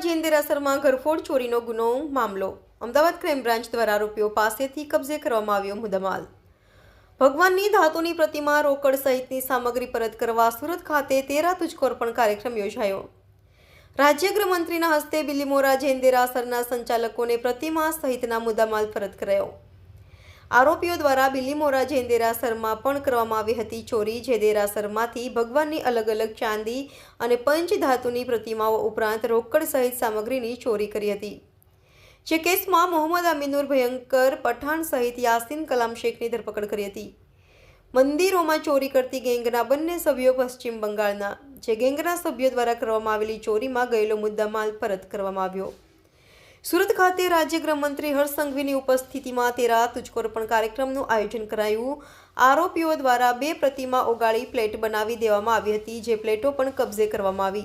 દેરાસરમાં ઘરફોડ, ચોરીનો ગુનો, મામલો. અમદાવાદ ક્રાઇમ બ્રાન્ચ દ્વારા આરોપીઓ પાસેથી કબજે કરવામાં આવ્યો મુદ્દામાલ. ભગવાનની ધાતુની પ્રતિમા રોકડ સહિતની સામગ્રી પરત કરવા સુરત ખાતે તેરા તુજકોર્પણ કાર્યક્રમ યોજાયો. રાજ્ય ગૃહમંત્રીના હસ્તે બિલીમોરા જૈન અસરના સંચાલકોને પ્રતિમા સહિતના મુદ્દામાલ પરત કરાયો. આરોપીઓ દ્વારા બિલીમોરા જૈન દેરાસરમાં પણ કરવામાં આવી હતી ચોરી. જે દેરાસરમાંથી ભગવાનની અલગ અલગ ચાંદી અને પંચ ધાતુની પ્રતિમાઓ ઉપરાંત રોકડ સહિત સામગ્રીની ચોરી કરી હતી. જે કેસમાં મોહમ્મદ અમીનુર ભયંકર પઠાણ સહિત યાસીન કલામ શેખની ધરપકડ કરી હતી. મંદિરોમાં ચોરી કરતી ગેંગના બંને સભ્યો પશ્ચિમ બંગાળના. જે ગેંગના સભ્યો દ્વારા કરવામાં આવેલી ચોરીમાં ગયેલો મુદ્દામાલ પરત કરવામાં આવ્યો. સુરત ખાતે રાજ્ય ગૃહમંત્રી હર્ષ સંઘવીની ઉપસ્થિતિમાં તેરા રાત ઉચકોરપણ કાર્યક્રમનું આયોજન કરાયું. આરોપીઓ દ્વારા બે પ્રતિમા ઓગાળી પ્લેટ બનાવી દેવામાં આવી હતી, જે પ્લેટો પણ કબજે કરવામાં આવી.